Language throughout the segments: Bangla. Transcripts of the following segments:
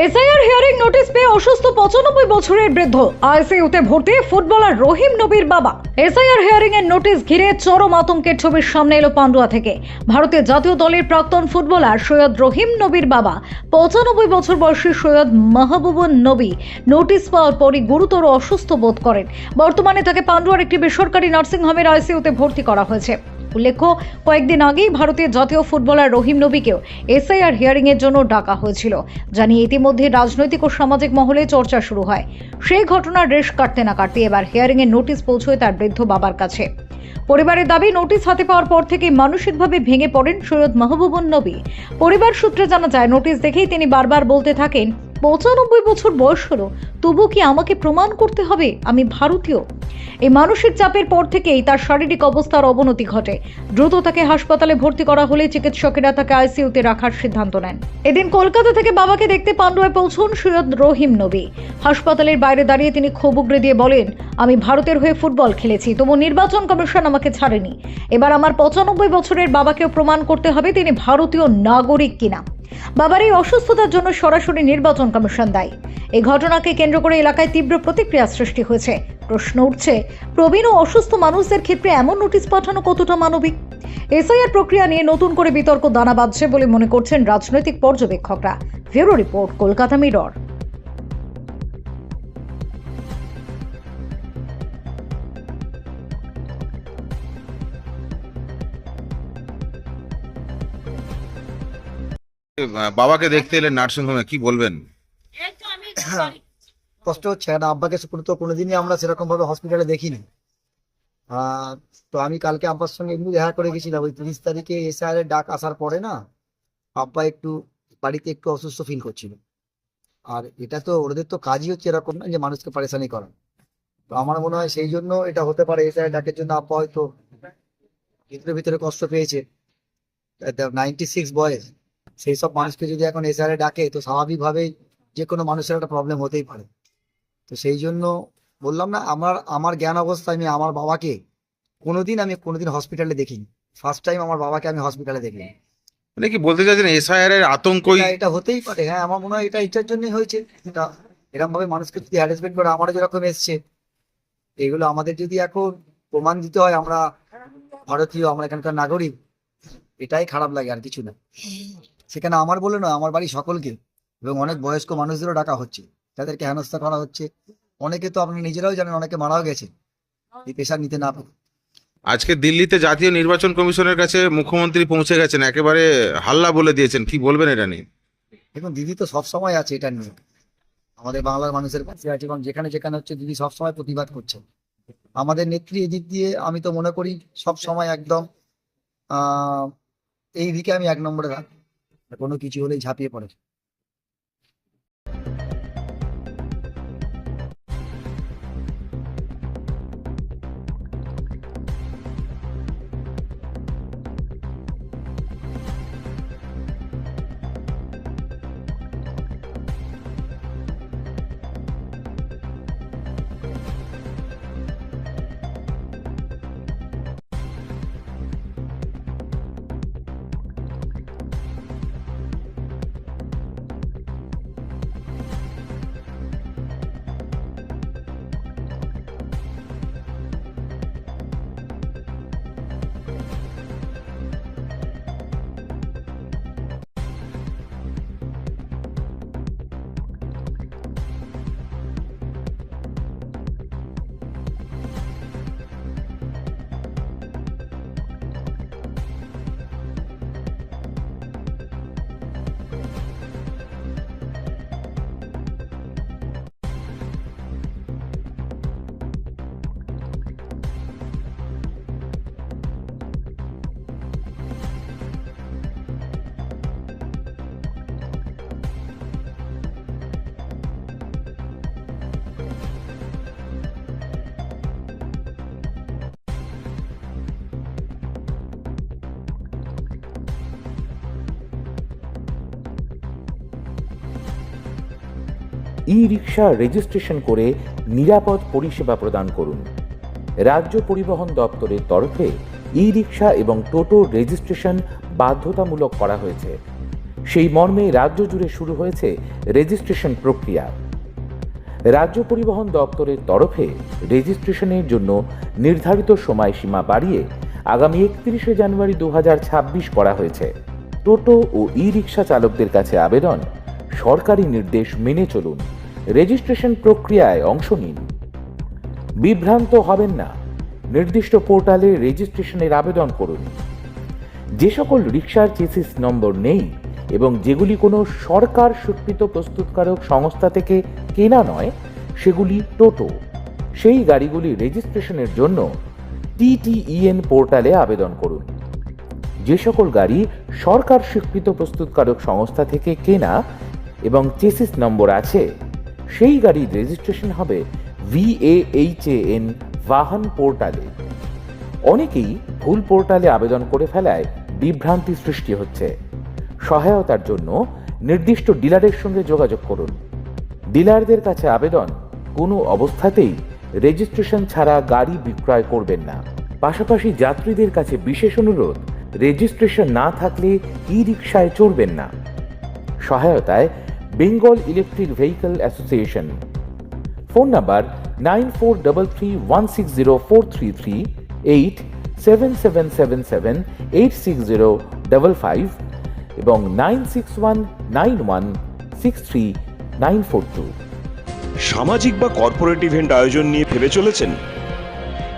এসআইআর হিয়ারিং নোটিশ পেয়ে অসুস্থ পঁচানব্বই বছরের বৃদ্ধ আইসিইউতে ভর্তি ফুটবলার রহিম নবীর বাবা। এসআইআর হিয়ারিং এর নোটিশ ঘিরে চরম আতঙ্কের ছবির সামনে এলো পান্ডুয়া থেকে। ভারতের জাতীয় দলের প্রাক্তন ফুটবলার সৈয়দ রহিম নবীর বাবা, পঁচানব্বই বছর বয়সী সৈয়দ মাহবুবুন নবী নোটিশ পাওয়ার পরই গুরুতর অসুস্থ বোধ করেন। বর্তমানে তাকে পান্ডুয়ার একটি বেসরকারি নার্সিংহোমের আইসিইউতে ভর্তি করা হয়েছে। উল্লেখ্য, কয়েকদিন আগেই ভারতের জাতীয় ফুটবলার রহিম নবীকেও এসআইআর হিয়ারিং এর জন্য ডাকা হয়েছিল। জানিয়ে ইতিমধ্যে রাজনৈতিক ও সামাজিক মহলে চর্চা শুরু হয়। সেই ঘটনার রেশ কাটতে না কাটতে এবার হিয়ারিং এর নোটিশ পৌঁছয় তার বৃদ্ধ বাবার কাছে। পরিবারের দাবি, নোটিশ হাতে পাওয়ার পর থেকে মানসিকভাবে ভেঙে পড়েন সৈয়দ মাহবুবুন নবী। পরিবার সূত্রে জানা যায়, নোটিশ দেখেই তিনি বারবার বলতে থাকেন, পঁচানব্বই বছর বয়স হলো, তবু কি আমাকে প্রমাণ করতে হবে? আমি ভারতীয়। এই মানসিক চাপের পর থেকেই তার শারীরিক অবস্থার অবনতি ঘটে। দ্রুত তাকে হাসপাতালে ভর্তি করা হলে চিকিৎসকেরা তাকে আইসিইউতে রাখার সিদ্ধান্ত নেন। এদিন কলকাতা থেকে বাবাকে দেখতে পান্ডুয়ায় পৌঁছন সৈয়দ রহিম নবী। হাসপাতালের বাইরে দাঁড়িয়ে তিনি ক্ষোভ উগড়ে দিয়ে বলেন, আমি ভারতের হয়ে ফুটবল খেলেছি, তবু নির্বাচন কমিশন আমাকে ছাড়েনি। এবার আমার পঁচানব্বই বছরের বাবাকেও প্রমাণ করতে হবে তিনি ভারতীয় নাগরিক কিনা। বাবার এই অসুস্থতার জন্য সরাসরি নির্বাচন কমিশন দায়ী। এই ঘটনাকে কেন্দ্র করে এলাকায় তীব্র প্রতিক্রিয়া সৃষ্টি হয়েছে। প্রশ্ন উঠছে, প্রবীণ ও অসুস্থ মানুষদের ক্ষেত্রে এমন নোটিশ পাঠানো কতটা মানবিক? এসআইআর প্রক্রিয়া নিয়ে নতুন করে বিতর্ক দানা বাঁধছে বলে মনে করছেন রাজনৈতিক পর্যবেক্ষকরা। Bureau report, Kolkata Mirror. বাবাকে দেখতে এলেন নার্সিং হোমে কি বলবেন? কষ্ট হচ্ছে না আব্বাকে তো কোনোদিনই আমরা সেরকম ভাবে হসপিটালে দেখিনি। তো আমি কালকে আব্বার সঙ্গে এমনি দেখা করে গেছিলাম, ওই তিরিশ তারিখে এসআর এর ডাক আসার পরে না, আব্বা একটু বাড়িতে একটু অসুস্থ ফিল করছিল। আর এটা তো ওদের তো কাজই হচ্ছে এরকম না যে মানুষকে পারেশানি করা। তো আমার মনে হয় সেই জন্য এটা হতে পারে এসআর ডাকের জন্য আব্বা হয়তো ভিতরে ভিতরে কষ্ট পেয়েছে। নাইনটি সিক্স বয়স। সেই সব মানুষকে যদি এখন এসআর ডাকে তো স্বাভাবিকভাবেই যে কোনো মানুষের একটা প্রবলেম হতেই পারে। তো সেই জন্য বললাম না আমার আমার জ্ঞান অবস্থায় আমি আমার বাবাকে কোনোদিন আমি কোনোদিন হসপিটালে দেখিনি। ফার্স্ট টাইম আমার বাবাকে আমি হসপিটালে দেখিনি মানে কি বলতে চাইছেন এসআইআর এর আতঙ্কই? এটা- এটা হতেই পারে। হ্যাঁ আমার মনে হয় এটা এটার জন্যই হয়েছে। এটা এরকম ভাবে মানুষকে যদি হ্যারাসমেন্ট করে আমারও যেরকম এসছে। এগুলো আমাদের যদি এখন প্রমাণ দিতে হয় আমরা ভারতীয় আমরা এখানকার নাগরিক এটাই খারাপ লাগে আর কিছু না। সেখানে আমার বলে নয় আমার বাড়ি সকলকে এবং অনেক বয়স্ক মানুষদেরও ডাকা হচ্ছে। তাদেরকে হেনস্থা করা হচ্ছে। অনেকে তো আপনি নিজেরাও জানেন অনেকে মারাও গেছে। এই পেশা নিতে না পেরে। আজকে দিল্লিতে জাতীয় নির্বাচন কমিশনের কাছে মুখ্যমন্ত্রী পৌঁছে গেছেন একেবারে হাল্লা বলে দিয়েছেন। কি বলবেন এটা নিয়ে? দেখুন দিদি তো সবসময় আছে এটা নিয়ে। আমাদের বাংলার মানুষের কাছে আছে এবং যেখানে যেখানে হচ্ছে দিদি সবসময় প্রতিবাদ করছে। আমাদের নেত্রী এদিক দিয়ে আমি তো মনে করি সব সময় একদম আহ এই দিকে আমি এক নম্বরে রাখি কোনো কিছু হলেই ঝাঁপিয়ে পড়ে ই রিক্সা রেজিস্ট্রেশন করে নিরাপদ পরিষেবা প্রদান করুন। রাজ্য পরিবহন দপ্তরের তরফে ই রিক্সা এবং টোটো রেজিস্ট্রেশন বাধ্যতামূলক করা হয়েছে। সেই মর্মে রাজ্য জুড়ে শুরু হয়েছে রেজিস্ট্রেশন প্রক্রিয়া। রাজ্য পরিবহন দপ্তরের তরফে রেজিস্ট্রেশনের জন্য নির্ধারিত সময়সীমা বাড়িয়ে আগামী একত্রিশে জানুয়ারি দু হাজার ছাব্বিশ করা হয়েছে। টোটো ও ই রিক্সা চালকদের কাছে আবেদন সরকারি নির্দেশ মেনে চলুন। রেজিস্ট্রেশন প্রক্রিয়ায় অংশ নিন। বিভ্রান্ত হবেন না। নির্দিষ্ট পোর্টালে রেজিস্ট্রেশনের আবেদন করুন। যে সকল রিক্সার চেসিস নম্বর নেই এবং যেগুলি কোনো সরকার স্বীকৃত প্রস্তুতকারক সংস্থা থেকে কেনা নয়, সেগুলি টোটো। সেই গাড়িগুলি রেজিস্ট্রেশনের জন্য টিটিইএন পোর্টালে আবেদন করুন। যে সকল গাড়ি সরকার স্বীকৃত প্রস্তুতকারক সংস্থা থেকে কেনা এবং চেসিস নম্বর আছে। সেই গাড়ির রেজিস্ট্রেশন হবে ভিএএইচএএন বাহন পোর্টালে। অনেকেই ভুল পোর্টালে আবেদন করে ফেলায় বিভ্রান্তি সৃষ্টি হচ্ছে। সহায়তার জন্য নির্দিষ্ট ডিলারের সঙ্গে যোগাযোগ করুন। ডিলারদের কাছে আবেদন কোনো অবস্থাতেই রেজিস্ট্রেশন ছাড়া গাড়ি বিক্রয় করবেন না। পাশাপাশি যাত্রীদের কাছে বিশেষ অনুরোধ রেজিস্ট্রেশন না থাকলে ই রিক্সায় চড়বেন না। সহায়তায় Bengal electric vehicle association phone number nine four double three one six zero four three three eight seven seven seven seven eight six zero double five এবং nine six one nine one six three nine four two সামাজিক বা কর্পোরেট ইভেন্ট আয়োজন নিয়ে ভেবে চলেছেন?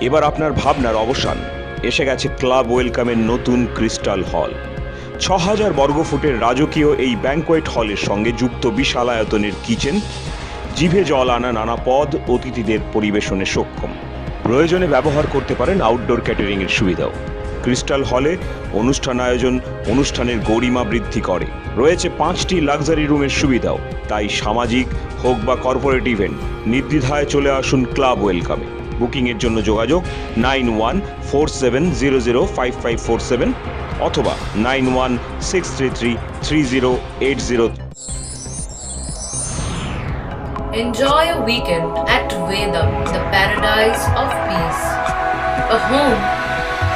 এবার আপনার ভাবনার অবসান। এসে গেছে ক্লাব ওয়েলকামের নতুন ক্রিস্টাল হল ছ হাজার বর্গফুটের রাজকীয় এই ব্যাংকোয়েট হলের সঙ্গে যুক্ত বিশাল আয়তনের কিচেন জিভে জল আনা নানা পদ, অতিথিদের পরিবেশনে সক্ষম। প্রয়োজনে ব্যবহার করতে পারেন আউটডোর ক্যাটারিংয়ের সুবিধাও। ক্রিস্টাল হলে অনুষ্ঠান আয়োজন অনুষ্ঠানের গরিমা বৃদ্ধি করে। রয়েছে পাঁচটি লাক্সারি রুমের সুবিধাও। তাই সামাজিক হোক বা কর্পোরেট ইভেন্ট নির্দ্বিধায় চলে আসুন ক্লাব ওয়েলকামে বুকিংয়ের জন্য যোগাযোগ nine one four seven zero zero five five four seven অথবা nine one six three three three zero eight zero Enjoy a weekend at Vedam, the paradise of peace. A home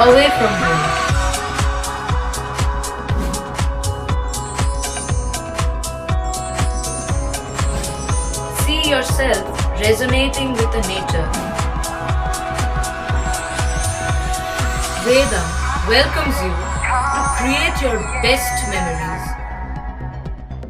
away from home. See yourself resonating with the nature. Vedam welcomes you to create your best memories.